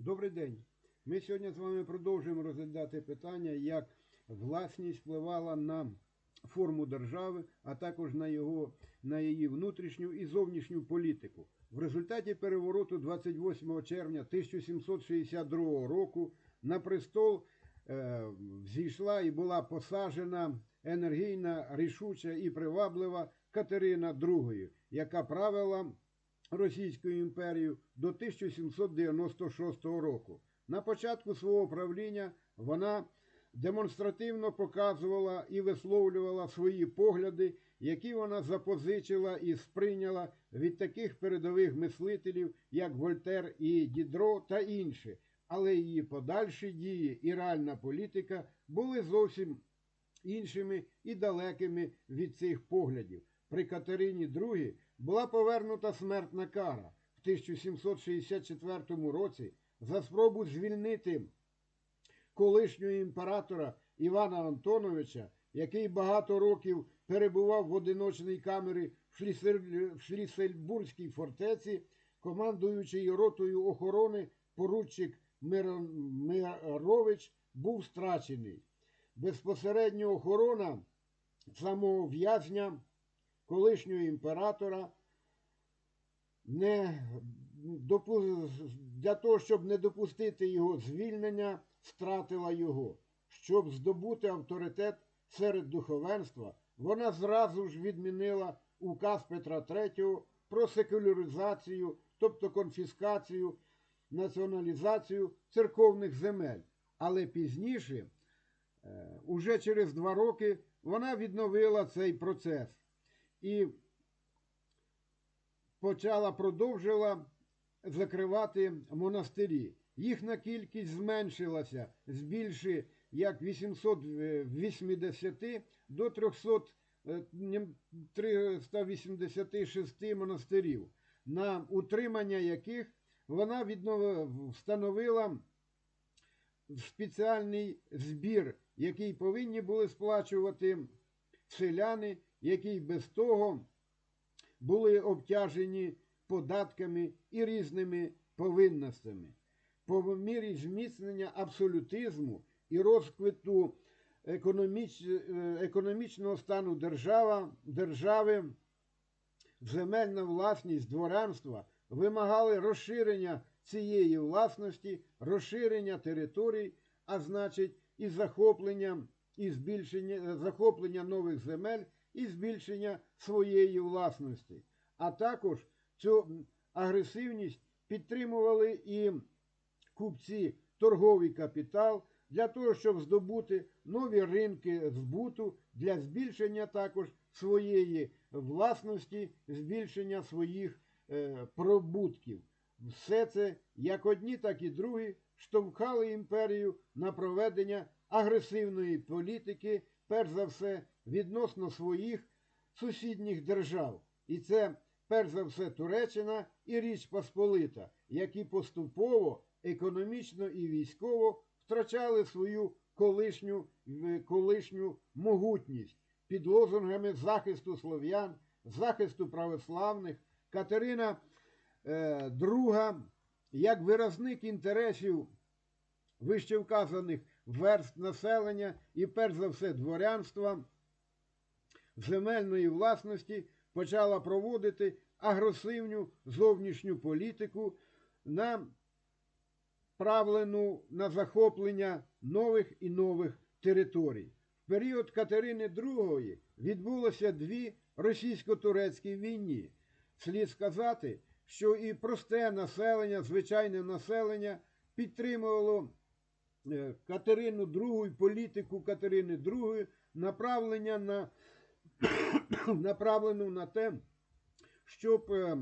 Добрий день. Ми сьогодні з вами продовжуємо розглядати питання, як власність впливала на форму держави, а також на, його, на її внутрішню і зовнішню політику. В результаті перевороту 28 червня 1762 року на престол е, зійшла і була посаджена енергійна, рішуча і приваблива Катерина II, яка правила Російською імперією до 1796 року. На початку свого правління вона демонстративно показувала і висловлювала свої погляди, які вона запозичила і сприйняла від таких передових мислителів, як Вольтер і Дідро та інші. Але її подальші дії і реальна політика були зовсім іншими і далекими від цих поглядів. При Катерині II була повернута смертна кара в 1764 році за спробу звільнити колишнього імператора Івана Антоновича, який багато років перебував в одиночній камері в Шліссельбурзькій фортеці, командуючий ротою охорони поручик Мирович був страчений. Безпосередньо охорона самого в'язня колишнього імператора не для того, щоб не допустити його звільнення, стратила його. Щоб здобути авторитет серед духовенства, вона зразу ж відмінила указ Петра III про секуляризацію, тобто конфіскацію, націоналізацію церковних земель. Але пізніше, е, уже через два роки, вона відновила цей процес і почала продовжила закривати монастирі. Їхня кількість зменшилася з більше як 880 до 300, е, 386 монастирів, на утримання яких вона встановила спеціальний збір, який повинні були сплачувати селяни, які без того були обтяжені податками і різними повинностями. По мірі зміцнення абсолютизму і розквиту економіч... е, економічного стану держава, держави, земельна власність дворянства вимагали розширення цієї власності, розширення територій, а значить, і захоплення, і збільшення захоплення нових земель і збільшення своєї власності. А також цю агресивність підтримували і купці торговий капітал для того, щоб здобути нові ринки збуту для збільшення також своєї власності, збільшення своїх е, прибутків. Все це як одні, так і другі штовхали імперію на проведення агресивної політики, перш за все, відносно своїх сусідніх держав. І це перш за все Туреччина і Річ Посполита, які поступово економічно і військово втрачали свою колишню, е, колишню могутність під лозунгами захисту слов'ян, захисту православних. Катерина е, II, як виразник інтересів вищевказаних верст населення і перш за все дворянства, земельної власності почала проводити агресивну зовнішню політику направлену на захоплення нових і нових територій. В період Катерини II відбулося дві російсько-турецькі війни. Слід сказати, що і просте населення, звичайне населення підтримувало е, Катерину II, політику Катерини II, направлення на направлену на те, щоб е,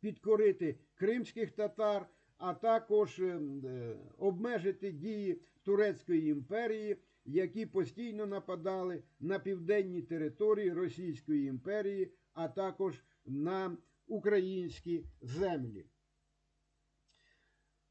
підкорити кримських татар, а також е, е, обмежити дії Турецької імперії, які постійно нападали на південні території Російської імперії, а також на українські землі.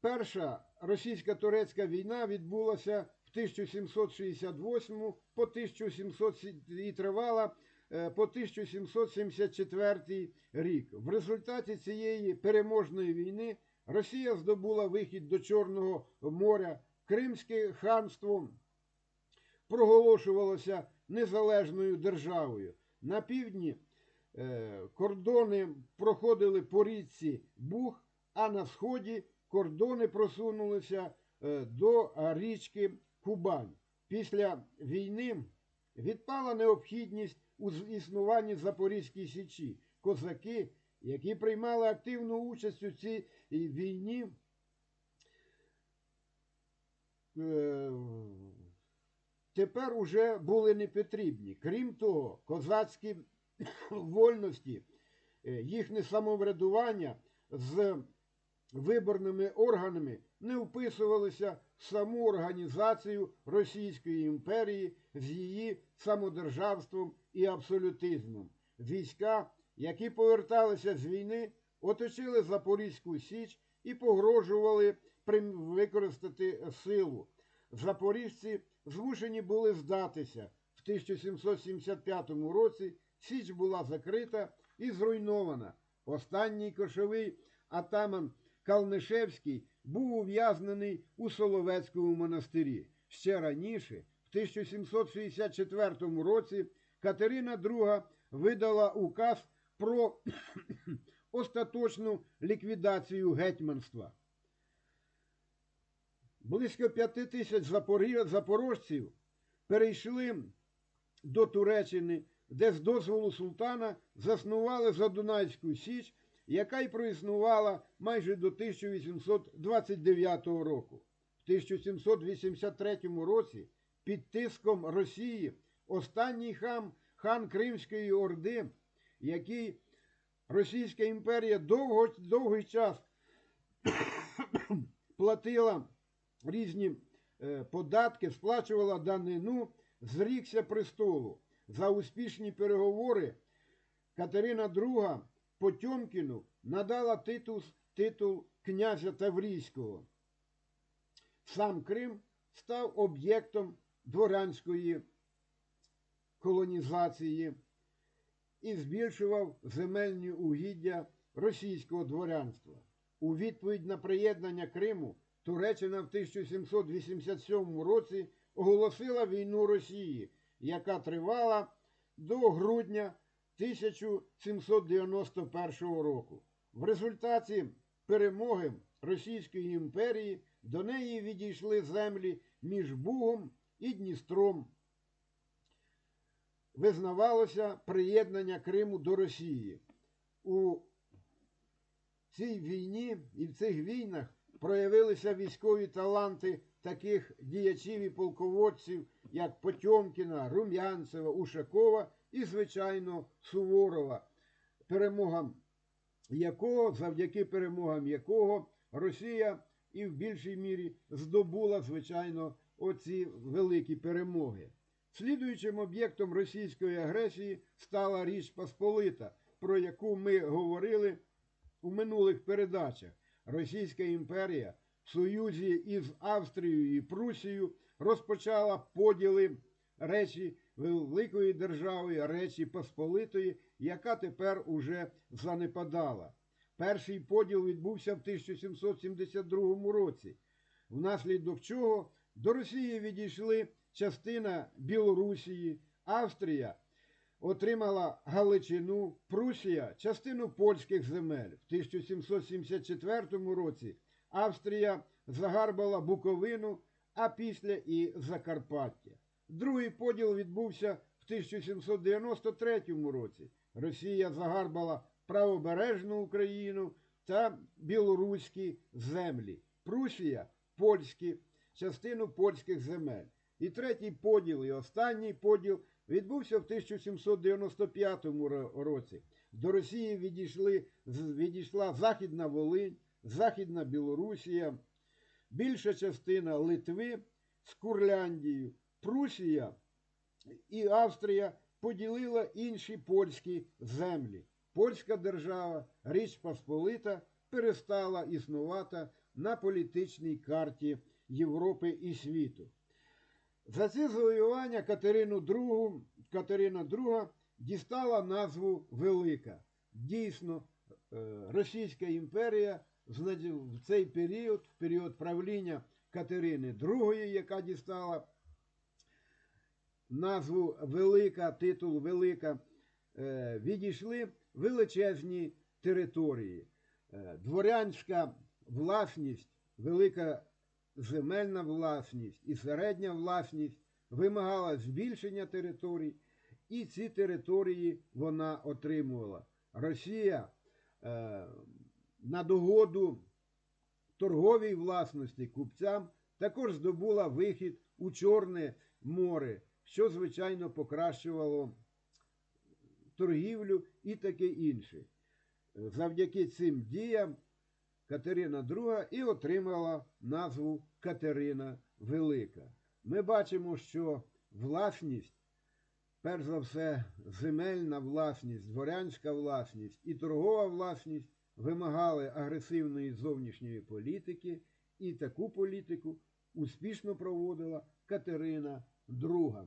Перша російсько-турецька війна відбулася 1768 по 1700 і тривала е, по 1774 рік. В результаті цієї переможної війни Росія здобула вихід до Чорного моря, Кримське ханство проголошувалося незалежною державою. На півдні е, кордони проходили по річці Буг, а на сході кордони просунулися е, до річки Кубань. Після війни відпала необхідність у існуванні Запорізькій Січі. Козаки, які приймали активну участь у цій війні, е, тепер уже були не потрібні. Крім того, козацькі вольності, е, їхнє самоврядування з виборними органами не вписувалися саму організацію Російської імперії з її самодержавством і абсолютизмом. Війська, які поверталися з війни, оточили Запорізьку Січ і погрожували використати силу. Запоріжці змушені були здатися. В 1775 році Січ була закрита і зруйнована. Останній кошовий атаман Калнишевський був ув'язнений у Соловецькому монастирі. Ще раніше, в 1764 році, Катерина II видала указ про остаточну ліквідацію гетьманства. Близько п'яти тисяч запорожців перейшли до Туреччини, де з дозволу султана заснували Задунайську Січ, яка й проіснувала майже до 1829 року. В 1783 році під тиском Росії останній хам, хан Кримської Орди, який Російська імперія довго, довгий час платила різні е, податки, сплачувала данину, зрікся престолу. За успішні переговори Катерина II Потьомкіну надала титул, титул князя Таврійського. Сам Крим став об'єктом дворянської колонізації і збільшував земельні угіддя російського дворянства. У відповідь на приєднання Криму Туреччина в 1787 році оголосила війну Росії, яка тривала до грудня 1791 року. В результаті перемоги Російської імперії до неї відійшли землі між Бугом і Дністром. Визнавалося приєднання Криму до Росії. У цій війні і в цих війнах проявилися військові таланти таких діячів і полководців, як Потьомкіна, Рум'янцева, Ушакова і, звичайно, Суворова, перемогам якого, завдяки перемогам якого Росія і в більшій мірі здобула, звичайно, оці великі перемоги. Слідуючим об'єктом російської агресії стала Річ Посполита, про яку ми говорили у минулих передачах. Російська імперія в союзі із Австрією і Прусією розпочала поділи Речі Великої держави, Речі Посполитої, яка тепер уже занепадала. Перший поділ відбувся в 1772 році, внаслідок чого до Росії відійшли частина Білорусії, Австрія отримала Галичину, Прусія частину польських земель. В 1774 році Австрія загарбала Буковину, а після і Закарпаття. Другий поділ відбувся в 1793 році. Росія загарбала правобережну Україну та білоруські землі. Прусія польські, частину польських земель. І третій поділ, і останній поділ відбувся в 1795 році. До Росії відійшли, відійшла Західна Волинь, Західна Білорусія, більша частина Литви з Курляндією, Прусія і Австрія поділила інші польські землі. Польська держава, Річ Посполита, перестала існувати на політичній карті Європи і світу. За ці завоювання Катерину II, Катерина II дістала назву Велика. Дійсно, е, Російська імперія в цей період, в період правління Катерини II, яка дістала назву Велика, титул Велика, е, відійшли величезні території. Е, Дворянська власність, велика земельна власність і середня власність вимагала збільшення територій, і ці території вона отримувала. Росія е, на догоду торговій власності купцям також здобула вихід у Чорне море, що, звичайно, покращувало торгівлю і таке інше. Завдяки цим діям Катерина II і отримала назву Катерина Велика. Ми бачимо, що власність, перш за все, земельна власність, дворянська власність і торгова власність вимагали агресивної зовнішньої політики, і таку політику успішно проводила Катерина II.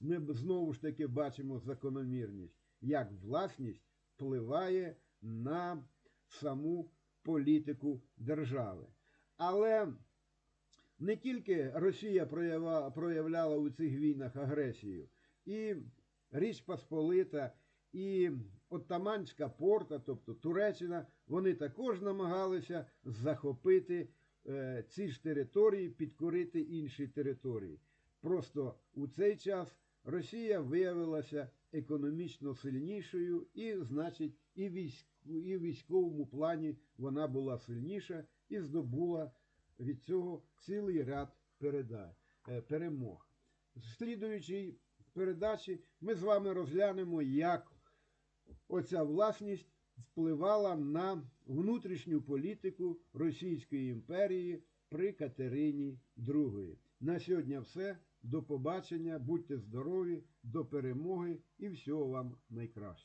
Ми знову ж таки бачимо закономірність, як власність впливає на саму політику держави. Але не тільки Росія проявляла у цих війнах агресію, і Річ Посполита, і Оттаманська порта, тобто Туреччина, вони також намагалися захопити е, ці ж території, підкорити інші території. Просто у цей час Росія виявилася економічно сильнішою, і, значить, і, в військовому плані вона була сильніша і здобула від цього цілий ряд е, перемог. В слідуючій передачі ми з вами розглянемо, як оця власність впливала на внутрішню політику Російської імперії при Катерині II. На сьогодні все. До побачення, будьте здорові, до перемоги і всього вам найкраще.